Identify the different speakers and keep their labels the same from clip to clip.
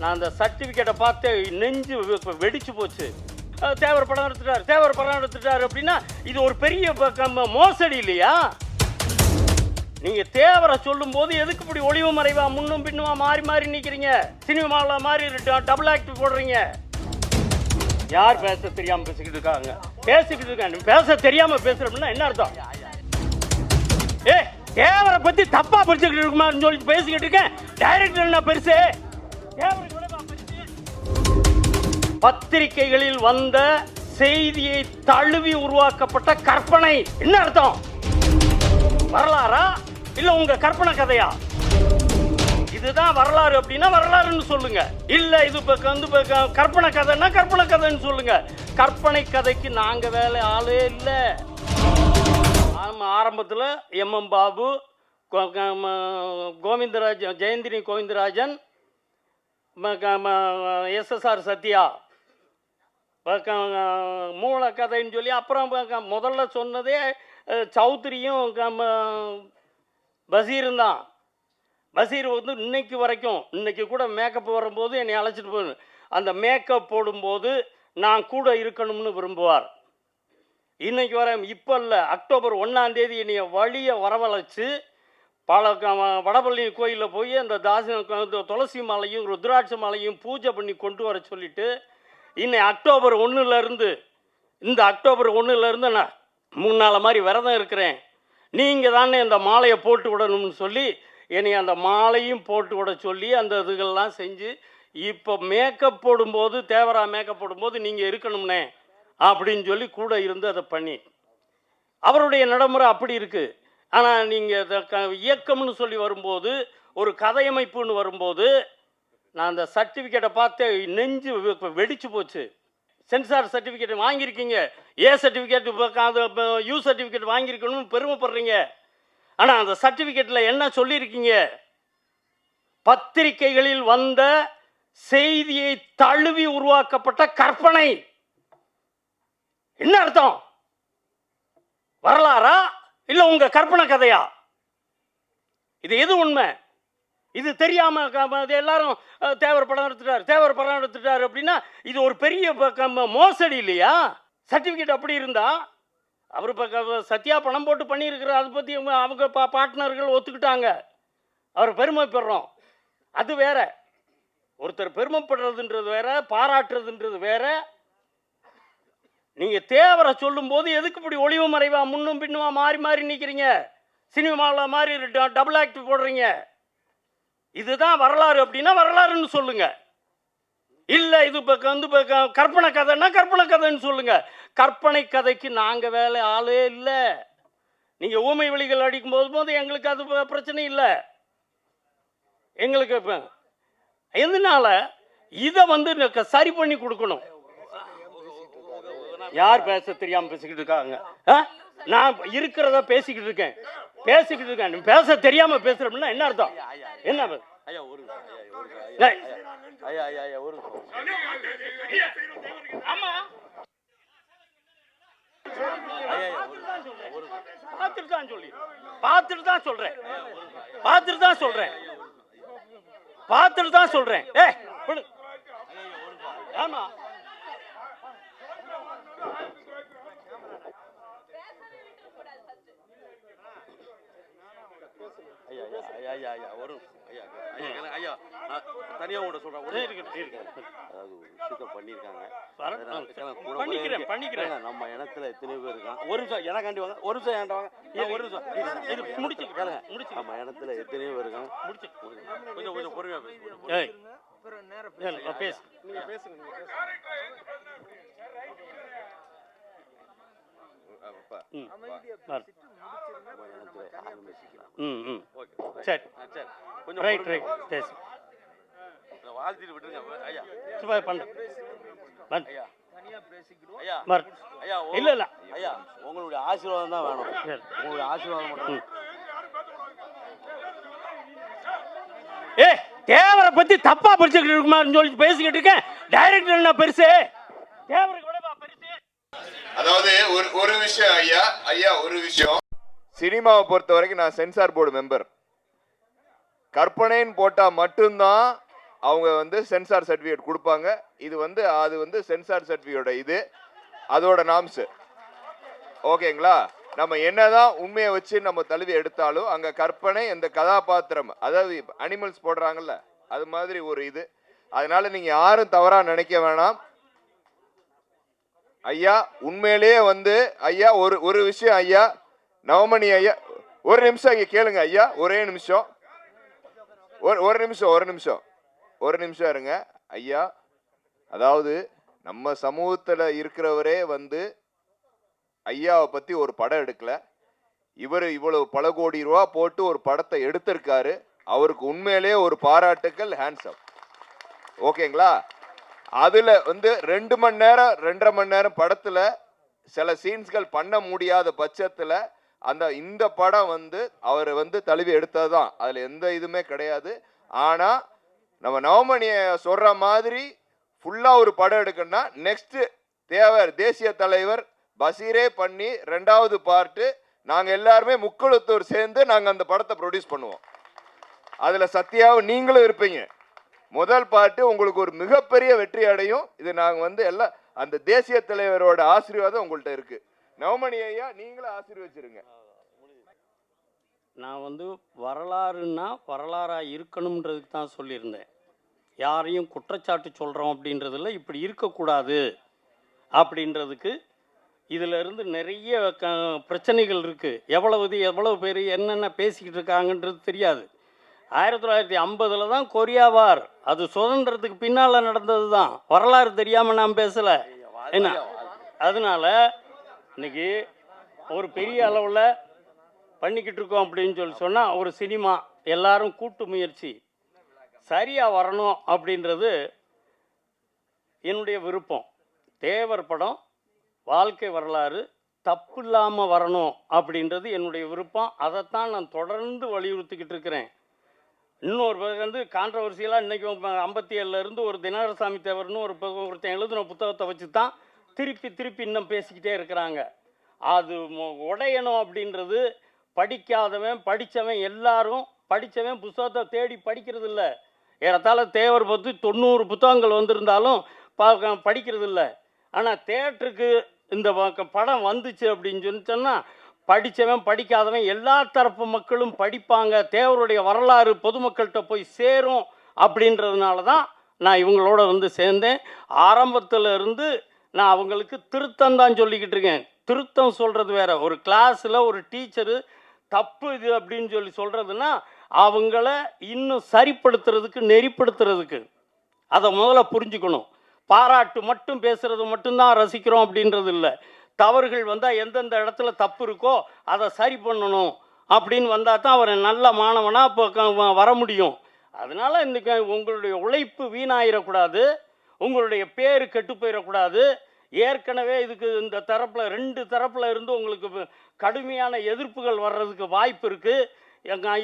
Speaker 1: நான் அந்த சர்டிஃபிகேட்டை பார்த்து நெஞ்சு வெடிச்சு போச்சு. தேவர் படம் எடுத்துட்டார் தேவர் படம் எடுத்துட்டார் அப்படின்னா இது ஒரு பெரிய மோசடி இல்லையா? நீங்க தேவரை சொல்லும் போது எதுக்கு இப்படி ஒளிவு மறைவா முன்னும் பின்னுமா மாறி மாறி நிக்கிறீங்க? சினிமாவில் மாறி டபுள் ஆக்ட் போடுறீங்க. யார் பேச தெரியாம பேசிக்கிட்டு இருக்காங்க? பேசிக்கிட்டு இருக்காங்க. பேச தெரியாம பேசுறோம்னா என்ன அர்த்தம்? ஏ தேவரை பத்தி தப்பா படிச்சுக்கிட்டு இருக்குமான்னு சொல்லி பேசிக்கிட்டு இருக்கேன். டைரக்டர் என்ன பெருசு? பத்திரிகைகளில் வந்த செய்தியை தழுவி உருவாக்கப்பட்ட கற்பனை. என்ன அர்த்தம்? வரலாறா? இல்ல உங்க கற்பனை கதையா? இதுதான் வரலாறு அப்படின்னா வரலாறுன்னு சொல்லுங்க. இல்ல இது வந்து கற்பனை கதைன்னா கற்பனை கதைன்னு சொல்லுங்க. கற்பனை கதைக்கு நாங்க வேலை ஆளே இல்லை. ஆமாம் ஆரம்பத்தில் எம் எம் பாபு கோ- ம- கோவிந்தராஜன் ஜெயந்தினி கோவிந்தராஜன் எஸ்எஸ்ஆர் சத்யா. மூல கதைன்னு சொல்லி அப்புறம் முதல்ல சொன்னதே சௌத்ரியும் க- ம- தான். பசீர் வந்து இன்னைக்கு வரைக்கும் இன்னைக்கு கூட மேக்கப் வரும்போது என்னை அழைச்சிட்டு போ அந்த மேக்கப் போடும்போது நான் கூட இருக்கணும்னு விரும்புவார். இன்னைக்கு வர இப்போ இல்லை அக்டோபர் ஒன்றாம் தேதி என்னைய வழியை வரவழைச்சு பல க- வடபள்ளி கோயிலில் போய் அந்த தாசி இந்த துளசி மாலையும் ருத்ராட்ச மாலையும் பூஜை பண்ணி கொண்டு வர சொல்லிட்டு இன்னை அக்டோபர் ஒன்றுலேருந்து இந்த அக்டோபர் ஒன்றுலேருந்து நான் மூணு நாள் மாதிரி விரதம் இருக்கிறேன். நீங்கள் தானே இந்த மாலையை போட்டு விடணும்னு சொல்லி என்னை அந்த மாலையும் போட்டு விட சொல்லி அந்த இதுகள்லாம் செஞ்சு இப்போ மேக்கப் போடும்போது தேவரா மேக்கப் போடும்போது நீங்கள் இருக்கணும்னே அப்படின்னு சொல்லி கூட இருந்து அதை பண்ணி அவருடைய நடைமுறை அப்படி இருக்குது ஆனால் நீங்கள் இயக்கம்னு சொல்லி வரும்போது ஒரு கதையமைப்புன்னு வரும்போது நான் அந்த சர்டிஃபிகேட்டை பார்த்து நெஞ்சு வெடிச்சு போச்சு. சென்சார் சர்டிஃபிகேட் வாங்கியிருக்கீங்க. ஏ சர்டிஃபிகேட் இப்போ யூ சர்டிஃபிகேட் வாங்கியிருக்கணும்னு பெருமைப்படுறீங்க. ஆனால் அந்த சர்டிஃபிகேட்டில் என்ன சொல்லியிருக்கீங்க? பத்திரிகைகளில் வந்த செய்தியை தழுவி உருவாக்கப்பட்ட கற்பனை. என்ன அர்த்தம்? வரலாறா? இல்லை உங்கள் கற்பனை கதையா? இது எது உண்மை? இது தெரியாமல் இது எல்லாரும் தேவர் படம் எடுத்துட்டார் தேவர் படம் எடுத்துட்டார் அப்படின்னா இது ஒரு பெரிய ப- க- மோசடி இல்லையா? சர்டிஃபிகேட் அப்படி இருந்தா அவர் இப்போ சத்யா பணம் போட்டு பண்ணியிருக்கிறார் அதை பற்றி அவங்க பா பார்ட்னர்கள் ஒத்துக்கிட்டாங்க. அவர் பெருமைப்படுறோம் அது வேற. ஒருத்தர் பெருமைப்படுறதுன்றது வேற பாராட்டுறதுன்றது வேற. நீங்கள் தேவரை சொல்லும்போது எதுக்கு இப்படி ஒளிவு மறைவா முன்னும் பின்னுமா மாறி மாறி நிற்கிறீங்க சினிமாவில் மாறி டபுள் ஆக்ட் போடுறீங்க. இதுதான் வரலாறு அப்படின்னா வரலாறுன்னு சொல்லுங்க. இல்லை இது இப்போ வந்து இப்போ கற்பனை கதைன்னா கற்பனை கதைன்னு சொல்லுங்க. கற்பனை கதைக்கு நாங்கள் வேலை ஆளே இல்லை. நீங்கள் ஊமை வழிகள் அடிக்கும் போது போது எங்களுக்கு அது பிரச்சனை இல்லை. எங்களுக்கு இப்போ எதனால? இதை வந்து சரி பண்ணி கொடுக்கணும். யார் பேச தெரியாம பேசிக்கிட்டு இருக்காங்க? நான் இருக்கிறத பேசிக்கிட்டு இருக்கேன். பேசிக்கிட்டு இருக்கேன். பேச தெரியாம பேசுறோம்னா என்ன அர்த்தம்? என்ன?
Speaker 2: ஐயா ஒரு ஐயா ஐயா, ஐயா.
Speaker 1: ஆமா. பார்த்துட்டு தான் சொல்லி. பார்த்துட்டு தான் சொல்றேன். பார்த்துட்டு தான் சொல்றேன். பார்த்துட்டு தான் சொல்றேன். விடு. ஆமா.
Speaker 2: ஐயா ஐயா ஐயா ஐயா ஐயா. ஐயா ஐயா எனக்கு- ஐயா நான் தனியா உங்கள்ட்ட சொல்றேன். ஒரு நிமிஷம்.
Speaker 1: இருக்கட்டும், இருக்கட்டும்.
Speaker 2: அதாவது ஒரு விஷயத்த பண்ணியிருக்காங்க. எனக்கு கூட
Speaker 1: பண்ணிக்கிறேன். பண்ணிக்கிறேன்.
Speaker 2: ஏங்க, நம்ம இனத்துல எத்தனை பேர் இருக்கான் ஒரு நிமிஷம் எனக்காண்டி வாங்க. ஒரு நிமிஷம் ஏன்டா வாங்க. ஏன் ஒரு நிமிஷம்.
Speaker 1: இது முடிச்சு
Speaker 2: கேளுங்க.
Speaker 1: முடிச்சு
Speaker 2: நம்ம இனத்துல எத்தனையோ பேர் இருக்காங்க.
Speaker 1: முடிச்சு
Speaker 2: கொஞ்சம் கொஞ்சம் பொறுமையா பேசுங்க
Speaker 1: ஏய் ஏய், நான் பேசு.
Speaker 2: அப்பா,
Speaker 1: ம்
Speaker 2: ஆரம்பிச்சுக்கலாம்
Speaker 1: ம் ம்.
Speaker 2: ஓகே
Speaker 1: சரி.
Speaker 2: கொஞ்சம்
Speaker 1: ரைட் ரைட் பேசு
Speaker 2: இதை வாழ்த்திட்டு விட்டுருங்க. ஐயா.
Speaker 1: சும்மா பண்ணு
Speaker 2: ஐயா.
Speaker 1: இல்ல இல்ல.
Speaker 2: ஐயா உங்களுடைய ஆசீர்வாதம் தான் வேணும்.
Speaker 1: சரி.
Speaker 2: உங்களுடைய ஆசீர்வாதம் மட்டும்.
Speaker 1: ஏ தேவரை பத்தி தப்பா படிச்சுக்கிட்டு இருக்குமான்னு சொல்லி பேசிக்கிட்டு இருக்கேன். டைரக்டர் என்ன பெருசு? தேவரை விடவா பெருசு?
Speaker 3: அதாவது ஒரு ஒரு விஷயம் ஐயா. ஐயா ஒரு விஷயம். சினிமாவை பொறுத்த வரைக்கும் நான் சென்சார் போர்டு மெம்பர் கற்பனைன்னு போட்டால் மட்டும்தான் அவங்க வந்து சென்சார் சர்டிஃபிகேட் கொடுப்பாங்க. இது வந்து அது வந்து சென்சார் சர்டிஃபிகேட்டோட இது. அதோட நாம்ஸ் ஓகேங்களா? நம்ம என்னதான் உண்மையை வச்சு நம்ம தழுவி எடுத்தாலும் அங்க கற்பனை இந்த கதாபாத்திரம் அதாவது அனிமல்ஸ் போடுறாங்கல்ல அது மாதிரி ஒரு இது. அதனால நீங்க யாரும் தவறா நினைக்க வேணாம். ஐயா உண்மையிலேயே வந்து ஐயா ஒரு ஒரு விஷயம் ஐயா நவமணி ஐயா ஒரு நிமிஷம் இங்கே கேளுங்க ஐயா ஒரே நிமிஷம். ஒரு ஒரு நிமிஷம் ஒரு நிமிஷம். ஒரு நிமிஷம் இருங்க. ஐயா அதாவது நம்ம சமூகத்தில் இருக்கிறவரே வந்து ஐயாவை பற்றி ஒரு படம் எடுக்கல. இவர் இவ்வளவு பல கோடி ரூபா போட்டு ஒரு படத்தை எடுத்திருக்காரு. அவருக்கு உண்மையிலேயே ஒரு பாராட்டுக்கள் ஹேண்ட்ஸம் ஓகேங்களா? அதில் வந்து ரெண்டு மணி நேரம் ரெண்டரை மணி நேரம் படத்தில் சில சீன்ஸ்கள் பண்ண முடியாத பட்சத்தில் அந்த இந்த படம் வந்து அவர் வந்து தழுவி எடுத்தது தான் அதில் எந்த இதுவுமே கிடையாது. ஆனால் நம்ம நவமணியை சொல்கிற மாதிரி ஃபுல்லாக ஒரு படம் எடுக்கணும்னா நெக்ஸ்ட்டு தேவர் தேசிய தலைவர் பசீரே பண்ணி ரெண்டாவது பார்ட்டு நாங்கள் எல்லாருமே முக்குளத்தூர் சேர்ந்து நாங்கள் அந்த படத்தை ப்ரொடியூஸ் பண்ணுவோம். அதில் சத்யாவும் நீங்களும் இருப்பீங்க. முதல் பாட்டு உங்களுக்கு ஒரு மிகப்பெரிய வெற்றி அடையும். இது நாங்கள் வந்து எல்லாம் அந்த தேசிய தலைவரோட ஆசீர்வாதம் உங்கள்கிட்ட இருக்குது நவமணி ஐயா நீங்களும் ஆசீர்வச்சிருங்க.
Speaker 1: நான் வந்து வரலாறுன்னா வரலாறாக இருக்கணுன்றதுக்கு தான் சொல்லியிருந்தேன். யாரையும் குற்றச்சாட்டு சொல்கிறோம் அப்படின்றதுல இப்படி இருக்கக்கூடாது அப்படின்றதுக்கு இதில் இருந்து நிறைய க பிரச்சனைகள் இருக்குது எவ்வளவு எவ்வளவு பேர் என்னென்ன பேசிக்கிட்டு இருக்காங்கன்றது தெரியாது. ஆயிரத்தி தொள்ளாயிரத்தி ஐம்பதில் தான் கொரியா வார். அது சுதந்திரத்துக்கு பின்னால் நடந்தது தான் வரலாறு தெரியாமல் நான் பேசலை. என்ன? அதனால இன்னைக்கு ஒரு பெரிய அளவில் பண்ணிக்கிட்டு இருக்கோம் அப்படின்னு சொல்லி சொன்னால் ஒரு சினிமா எல்லாரும் கூட்டு முயற்சி. சரியாக வரணும் அப்படின்றது என்னுடைய விருப்பம். தேவர் படம் வாழ்க்கை வரலாறு தப்பு இல்லாமல் வரணும் அப்படின்றது என்னுடைய விருப்பம். அதைத்தான் நான் தொடர்ந்து வலியுறுத்திக்கிட்டு இருக்கிறேன். இன்னொரு பேர் வந்து கான்ட்ரவர்சியலாக இன்றைக்கி ஐம்பத்தி ஏழுலேருந்து ஒரு தினகரசாமி தேவர்னு ஒரு ஒருத்தன் எழுதின புத்தகத்தை வச்சு தான் திருப்பி திருப்பி இன்னும் பேசிக்கிட்டே இருக்கிறாங்க. அது உடையணும் அப்படின்றது படிக்காதவன் படித்தவன் எல்லாரும் படித்தவன் புத்தகத்தை தேடி படிக்கிறது இல்லை ஏறத்தாழ தேவர் பற்றி தொண்ணூறு புத்தகங்கள் வந்திருந்தாலும் படிக்கிறது இல்லை ஆனால் தேட்டருக்கு இந்த படம் வந்துச்சு அப்படின்னு சொல்லி சொன்னால் படித்தவன் படிக்காதவன் எல்லா தரப்பு மக்களும் படிப்பாங்க. தேவருடைய வரலாறு பொதுமக்கள்கிட்ட போய் சேரும் அப்படின்றதுனால தான் நான் இவங்களோட வந்து சேர்ந்தேன். ஆரம்பத்தில் இருந்து நான் அவங்களுக்கு திருத்தம் தான் சொல்லிக்கிட்டு இருக்கேன். திருத்தம் சொல்கிறது வேற. ஒரு கிளாஸில் ஒரு டீச்சரு தப்பு இது அப்படின்னு சொல்லி சொல்கிறதுனா அவங்கள இன்னும் சரிப்படுத்துறதுக்கு நெறிப்படுத்துறதுக்கு. அதை முதல்ல புரிஞ்சுக்கணும். பாராட்டு மட்டும் பேசுறது மட்டும்தான் ரசிக்கிறோம் அப்படின்றது இல்லை. தவறுகள் வந்தால் எந்தெந்த இடத்துல தப்பு இருக்கோ அதை சரி பண்ணணும் அப்படின்னு வந்தால் தான் அவர் நல்ல மாணவனாக இப்போ வர முடியும். அதனால் இன்றைக்கி உங்களுடைய உழைப்பு வீணாயிடக்கூடாது உங்களுடைய பேர் கெட்டு போயிடக்கூடாது ஏற்கனவே இதுக்கு இந்த தரப்பில் ரெண்டு தரப்பில் இருந்து உங்களுக்கு கடுமையான எதிர்ப்புகள் வர்றதுக்கு வாய்ப்பு இருக்குது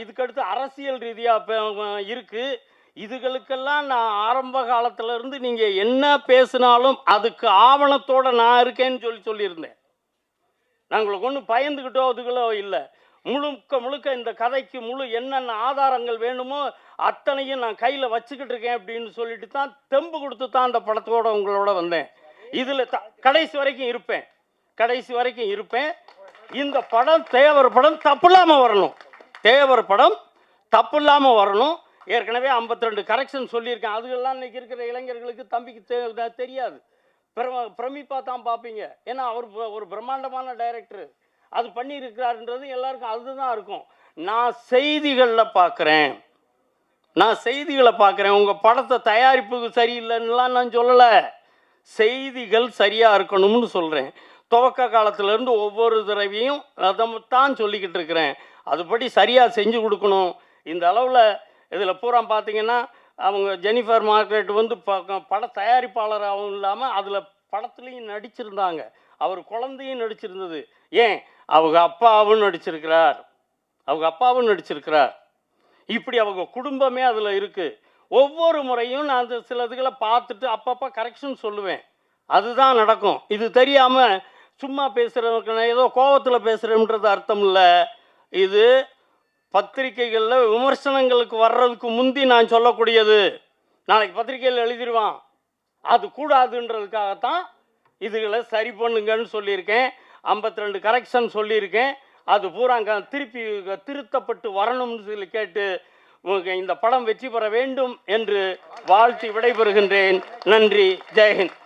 Speaker 1: இதுக்கடுத்து அரசியல் ரீதியாக இருக்குது இதுகளுக்கெல்லாம் நான் ஆரம்ப காலத்துல இருந்து நீங்கள் என்ன பேசினாலும் அதுக்கு ஆவணத்தோட நான் இருக்கேன்னு சொல்லி சொல்லியிருந்தேன். நாங்களுக்கு ஒன்றும் பயந்துக்கிட்டோ அதுகளோ இல்லை. முழுக்க முழுக்க இந்த கதைக்கு முழு என்னென்ன ஆதாரங்கள் வேணுமோ அத்தனையும் நான் கையில் வச்சுக்கிட்டு இருக்கேன் அப்படின்னு சொல்லிட்டு தான் தெம்பு கொடுத்து தான் அந்த படத்தோட உங்களோட வந்தேன். இதில் த கடைசி வரைக்கும் இருப்பேன். கடைசி வரைக்கும் இருப்பேன். இந்த படம் தேவர் படம் தப்பு இல்லாமல் வரணும். தேவர் படம் தப்பு இல்லாமல் வரணும். ஏற்கனவே 52 ரெண்டு கரெக்ஷன் சொல்லியிருக்கேன். அதுகெல்லாம் இன்னைக்கு இருக்கிற இளைஞர்களுக்கு தம்பிக்கு தெரியாது. பிர பிரமிப்பா தான் பார்ப்பீங்க. ஏன்னா அவர் ப- ஒரு பிரம்மாண்டமான டைரக்டர் அது பண்ணியிருக்கிறாருன்றது எல்லாருக்கும் அதுதான் இருக்கும். நான் செய்திகளில் பார்க்குறேன் நான் செய்திகளை பார்க்குறேன் உங்கள் படத்தை தயாரிப்புக்கு சரியில்லைன்னுலாம் நான் சொல்லலை. செய்திகள் சரியாக இருக்கணும்னு சொல்கிறேன் துவக்க காலத்திலேருந்து ஒவ்வொரு தடவையும் அதை தான் சொல்லிக்கிட்டு இருக்கிறேன். அதுபடி சரியாக செஞ்சு கொடுக்கணும். இந்த அளவில் இதில் பூரா பார்த்தீங்கன்னா அவங்க ஜெனிஃபர் மார்க்ரெட் வந்து பட தயாரிப்பாளராகவும் இல்லாமல் அதில் படத்துலையும் நடிச்சிருந்தாங்க. அவர் குழந்தையும் நடிச்சிருந்தது. ஏன்? அவங்க அப்பாவும் நடிச்சிருக்கிறார். அவங்க அப்பாவும் நடிச்சிருக்கிறார். இப்படி அவங்க குடும்பமே அதில் இருக்குது ஒவ்வொரு முறையும் நான் அந்த சில இதுகளை பார்த்துட்டு அப்பப்போ கரெக்ஷன் சொல்லுவேன். அதுதான் நடக்கும். இது தெரியாமல் சும்மா பேசுகிறவங்க நான் ஏதோ கோவத்தில் பேசுகிறேன்றது அர்த்தம் இல்லை. இது பத்திரிக்கைகளில் விமர்சனங்களுக்கு வர்றதுக்கு முந்தி நான் சொல்லக்கூடியது. நாளைக்கு பத்திரிக்கையில் எழுதிடுவான் அது கூடாதுன்றதுக்காகத்தான் இதுகளை சரி பண்ணுங்கன்னு சொல்லியிருக்கேன். 52 ரெண்டு கரெக்ஷன் சொல்லியிருக்கேன். அது பூரா திருப்பி திருத்தப்பட்டு வரணும்னு சொல்லி கேட்டு இந்த படம் வெற்றி பெற வேண்டும் என்று வாழ்த்தி விடைபெறுகின்றேன். நன்றி. ஜெயஹிந்த்